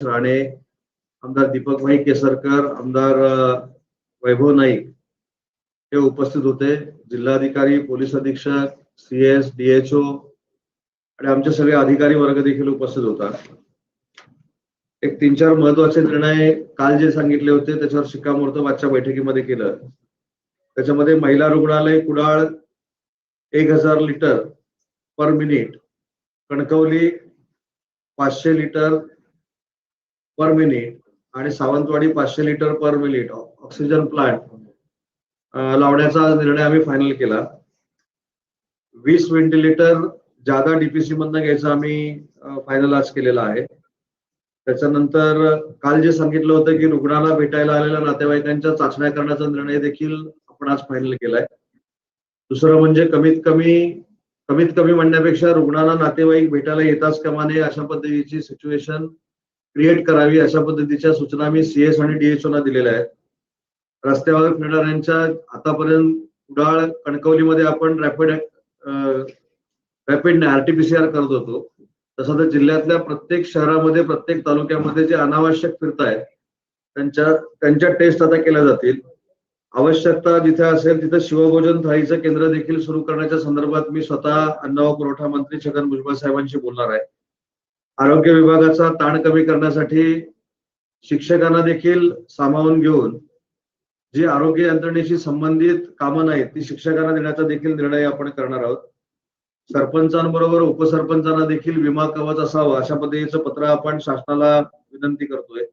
राणे आमदार दीपकभाई केसरकर आमदार वैभव नाईक हे उपस्थित होते. जिल्हाधिकारी पोलीस अधीक्षक सीएस डीएचओ आणि आमचे सगळे अधिकारी वर्ग देखील उपस्थित होता. एक तीन चार महत्त्वाचे निर्णय काल जे सांगितले होते त्याच्यावर शिक्कामोर्तब आजच्या बैठकीमध्ये केलं. त्याच्यामध्ये महिला रुग्णालय कुडाळ एक हजार लिटर पर मिनिट कणकवली पाचशे लिटर पर मिनिट आणि सावंतवाडी पाचशे litre per minute oxygen plant लावण्याचा निर्णय आम्ही फायनल केला. वीस व्हेंटिलेटर जादा डीपीसी मधनं घ्यायचा आम्ही फायनल आज केलेला आहे. त्याच्यानंतर काल जे सांगितलं होतं की रुग्णाला भेटायला आलेल्या नातेवाईकांच्या चाचण्या करण्याचा निर्णय देखील आपण आज फायनल केलाय. दुसरं म्हणजे कमीत कमी कमीत कमी म्हणण्यापेक्षा रुग्णाला नातेवाईक भेटायला येताच कामा नये अशा पद्धतीची सिच्युएशन क्रिएट करावी अशा पद्धतीच्या सूचना मी सीएस आणि डीएचओ ना दिलेल्या आहेत. रस्त्यावर फिरणाऱ्यांच्या आतापर्यंत कुडाळ कणकवलीमध्ये आपण रॅपिड रॅपिडने आरटीपीसीआर करत होतो. तसं तर जिल्ह्यातल्या प्रत्येक शहरामध्ये प्रत्येक तालुक्यामध्ये जे अनावश्यक फिरतायत त्यांच्या त्यांच्या टेस्ट आता केल्या जातील. आवश्यकता जिथे असेल तिथे शिवभोजन थाळीचं केंद्र देखील सुरू करण्याच्या संदर्भात मी स्वतः अन्न व पुरवठा मंत्री छगन भुजबळ साहेबांशी बोलणार आहे. आरोग्य विभागाचा ताण कमी करण्यासाठी शिक्षकांना देखील सामावून घेऊन जी आरोग्य यंत्रणेशी संबंधित कामं नाहीत ती शिक्षकांना देण्याचा देखील निर्णय आपण करणार आहोत. सरपंचांबरोबर उपसरपंचांना देखील विमा कवच असावं अशा पद्धतीचं पत्र आपण शासनाला विनंती करतोय.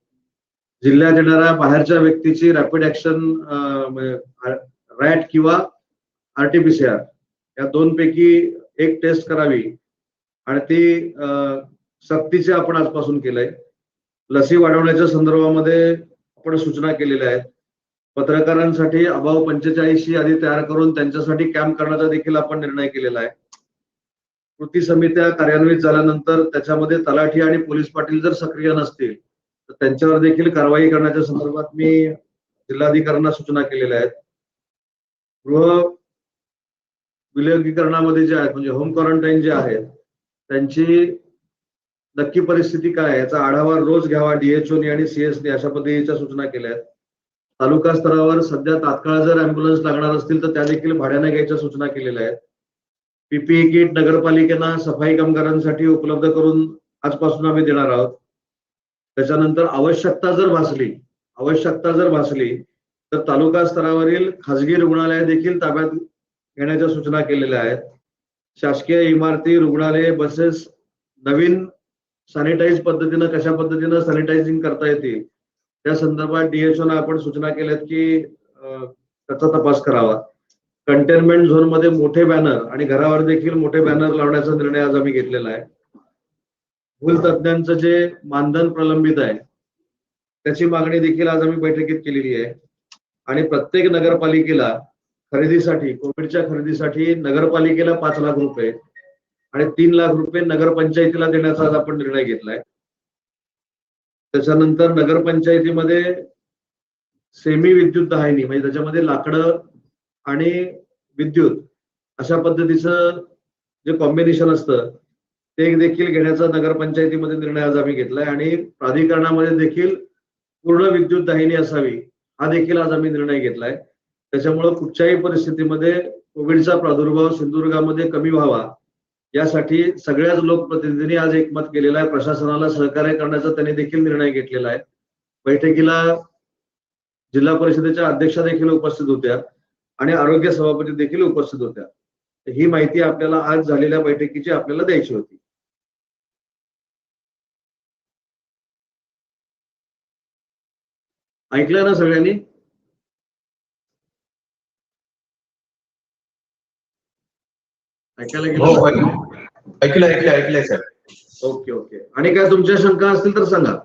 जिल्ह्यात येणाऱ्या बाहेरच्या व्यक्तीची रॅपिड ऍक्शन म्हणजे, रॅट किंवा आरटीपीसीआर या दोन पैकी एक टेस्ट करावी आणि ती सक्तीचे आपण आजपासून केलंय. लसी वाढवण्याच्या संदर्भामध्ये आपण सूचना केलेल्या आहेत. पत्रकारांसाठी अभाव पंचेचाळीस आधी यादी तयार करून त्यांच्यासाठी कॅम्प करण्याचा देखील आपण निर्णय केलेला आहे. कृती समित्या कार्यान्वित झाल्यानंतर त्याच्यामध्ये तलाठी आणि पोलीस पाटील जर सक्रिय नसतील तर त्यांच्यावर देखील कारवाई करण्याच्या संदर्भात मी जिल्हाधिकाऱ्यांना सूचना केलेल्या आहेत. गृह विलगीकरणामध्ये जे आहेत म्हणजे होम क्वारंटाईन जे आहेत त्यांची नक्की परिस्थिती काय आहे? याचा आढावा रोज घ्यावा डीएचओनी आणि सीएसनी अशा पद्धतीच्या सूचना केल्या आहेत. तालुका स्तरावर सध्या तात्काळ जर अँब्युलन्स लागणार असतील तर त्या देखील भाड्याने घ्यायच्या सूचना केलेल्या आहेत. पीपीई किट नगरपालिकेना सफाई कामगारांसाठी उपलब्ध करून आजपासून आम्ही देणार आहोत. त्याच्यानंतर आवश्यकता जर भासली आवश्यकता जर भासली तर तालुका स्तरावरील खाजगी रुग्णालय देखील ताब्यात घेण्याच्या सूचना केलेल्या आहेत. शासकीय इमारती रुग्णालये बसेस नवीन सॅनिटाईज पद्धतीनं कशा पद्धतीनं सॅनिटायझिंग करता येतील? त्या संदर्भात डीएचओ आपण सूचना केल्यात की त्याचा तपास करावा. कंटेनमेंट झोनमध्ये मोठे बॅनर आणि घरावर देखील मोठे बॅनर लावण्याचा निर्णय आज आम्ही घेतलेला आहे. भूल तज्ज्ञांचं जे मानधन प्रलंबित आहे त्याची मागणी देखील आज आम्ही बैठकीत केलेली आहे. आणि प्रत्येक नगरपालिकेला खरेदीसाठी कोविडच्या खरेदीसाठी नगरपालिकेला पाच लाख रुपये आणि तीन लाख रुपये नगरपंचायतीला देण्याचा आज आपण निर्णय घेतलाय. त्याच्यानंतर नगरपंचायतीमध्ये सेमी विद्युत दहायनी म्हणजे त्याच्यामध्ये लाकडं आणि विद्युत अशा पद्धतीचं जे कॉम्बिनेशन असतं ते देखील घेण्याचा नगरपंचायतीमध्ये निर्णय आज आम्ही घेतलाय आणि प्राधिकरणामध्ये देखील पूर्ण विद्युत दाहिनी असावी हा देखील आज आम्ही निर्णय घेतलाय. त्याच्यामुळे कुठच्याही परिस्थितीमध्ये कोविडचा प्रादुर्भाव सिंधुदुर्गामध्ये कमी व्हावा यासाठी सगळ्याच लोकप्रतिनिधींनी आज एकमत केलेलं आहे. प्रशासनाला सहकार्य करण्याचा त्यांनी देखील निर्णय घेतलेला आहे. बैठकीला जिल्हा परिषदेच्या अध्यक्षा देखील उपस्थित होत्या आणि आरोग्य सभापती देखील उपस्थित होत्या. ही माहिती आपल्याला आज झालेल्या बैठकीची आपल्याला द्यायची होती. ऐकलं ना सगळ्यांनी? ऐकायला हो गेलं ऐकलं. ऐकलं ऐकलंय सर. Okay okay. आणि काय तुमच्या शंका असतील तर सांगा.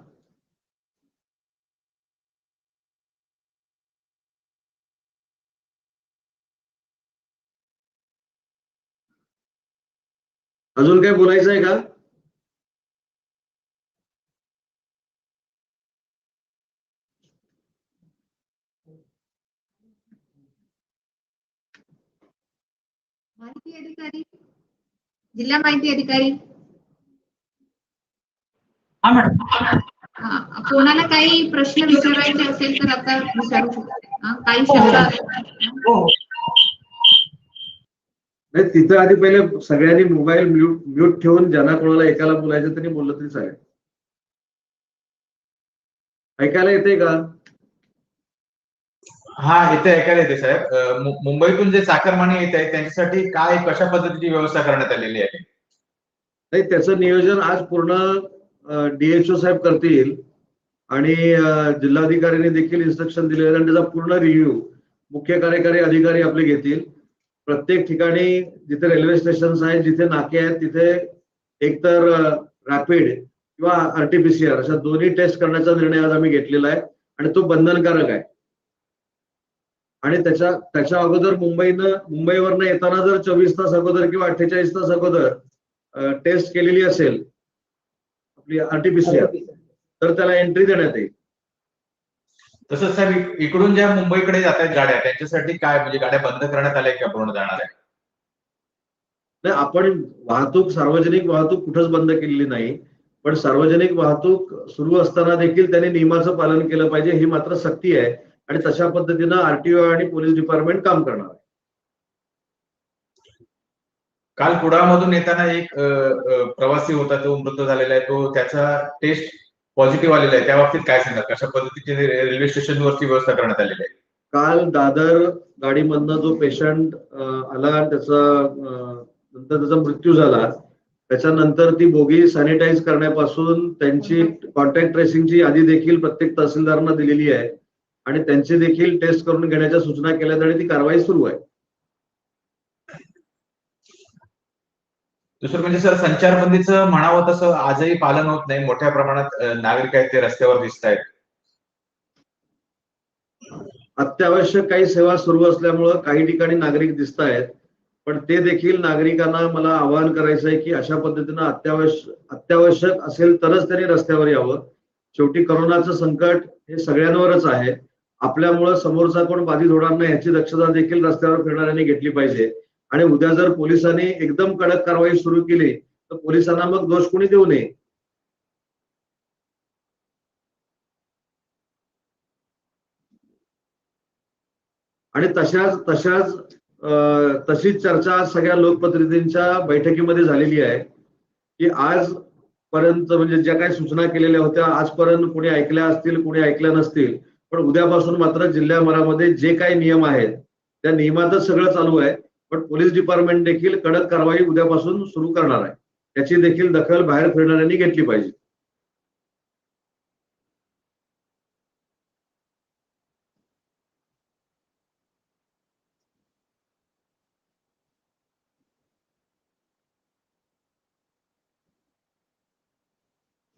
अजून काय बोलायचं आहे का? माहिती अधिकारी? जिल्हा माहिती अधिकारी? हा मॅडम. हा कोणाला काही प्रश्न विचारायचे असेल तर आता विचारू शकता. हा, काही शब्द हो. नाही तिथं आधी पहिले सगळ्यांनी मोबाईल म्यूट म्यूट ठेवून ज्यांना कोणाला एकाला बोलायचं त्यांनी बोललं तरी चालेल. ऐकायला येते का? हा इथे ऐकायला येते साहेब. मुंबईतून जे चाकरमानी येत आहेत त्यांच्यासाठी काय कशा पद्धतीची व्यवस्था करण्यात आलेली आहे? नाही त्याचं नियोजन आज पूर्ण डीएचओ साहेब करतील आणि जिल्हाधिकाऱ्यांनी देखील इन्स्ट्रक्शन दिले आणि त्याचा पूर्ण रिव्ह्यू मुख्य कार्यकारी अधिकारी आपले घेतील. प्रत्येक ठिकाणी जिथे रेल्वे स्टेशन आहेत जिथे नाके आहेत तिथे एकतर रॅपिड किंवा आरटीपीसीआर अशा दोन्ही टेस्ट करण्याचा निर्णय आज आम्ही घेतलेला आहे आणि तो बंधनकारक आहे. आणि त्याच्या त्याच्या अगोदर मुंबईनं मुंबईवरनं येताना जर चोवीस तास अगोदर किंवा अठ्ठेचाळीस तास अगोदर टेस्ट केलेली असेल आपली आरटीपीसीआर तर त्याला एंट्री देण्यात येईल. तसंच साहेब इक- इकडून ज्या मुंबईकडे जात आहेत गाड्या त्यांच्यासाठी काय म्हणजे गाड्या बंद करण्यात आल्या का पूर्ण जाणार आहे? नाही आपण वाहतूक सार्वजनिक वाहतूक कुठंच बंद केलेली नाही पण सार्वजनिक वाहतूक सुरू असताना देखील त्यांनी नियमाचं पालन केलं पाहिजे ही मात्र सक्ती आहे. आणि तशा पद्धतीनं आरटीओ आणि पोलीस डिपार्टमेंट काम करणार आहे. काल कुडाळमधून येताना एक प्रवासी होता तो मृत झालेला आहे. तो त्याचा टेस्ट पॉझिटिव्ह आलेला आहे. त्या बाबतीत काय सांगा कशा पद्धतीची रेल्वे स्टेशनवरती व्यवस्था करण्यात आलेली आहे? काल दादर गाडीमधनं जो पेशंट आला त्याचा नंतर त्याचा मृत्यू झाला त्याच्यानंतर ती बोगी सॅनिटाईज करण्यापासून त्यांची कॉन्टॅक्ट ट्रेसिंगची यादी देखील प्रत्येक तहसीलदारांना दिलेली आहे. आणि त्यांची देखील टेस्ट करून घेण्याच्या सूचना केल्यात आणि ती कारवाई सुरू आहे. दुसरं म्हणजे सर संचारबंदीचं म्हणावं तसं आजही पालन होत नाही. मोठ्या प्रमाणात नागरिक आहेत ते रस्त्यावर दिसत आहेत. अत्यावश्यक काही सेवा सुरू असल्यामुळं काही ठिकाणी नागरिक दिसत आहेत. पण ते देखील नागरिकांना मला आवाहन करायचं आहे की अशा पद्धतीनं अत्यावश्यक अत्यावश्यक असेल तरच त्यांनी रस्त्यावर यावं. शेवटी करोनाचं संकट हे सगळ्यांवरच आहे. आपल्यामुळे समोरचा कोण बाधित होणार नाही याची दक्षता देखील रस्त्यावर फिरणाऱ्यांनी घेतली पाहिजे. आणि उद्या जर पोलिसांनी एकदम कडक कारवाई सुरू केली तर पोलिसांना मग दोष कोणी देऊ नये? आणि तशाच तशाच तशीच चर्चा आज सगळ्या लोकप्रतिनिधींच्या बैठकीमध्ये झालेली आहे की आज पर्यंत म्हणजे ज्या काही सूचना केलेल्या होत्या आजपर्यंत कुणी ऐकल्या असतील कुणी ऐकल्या नसतील पण उद्यापासून मात्र जिल्ह्याभरामध्ये जे काही नियम आहेत त्या नियमातच सगळं चालू आहे. पण पोलीस डिपार्टमेंट देखील कडक कारवाई उद्यापासून सुरू करणार आहे. त्याची देखील दखल बाहेर फिरणाऱ्यांनी घेतली पाहिजे.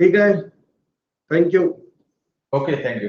ठीक आहे. Thank you okay thank you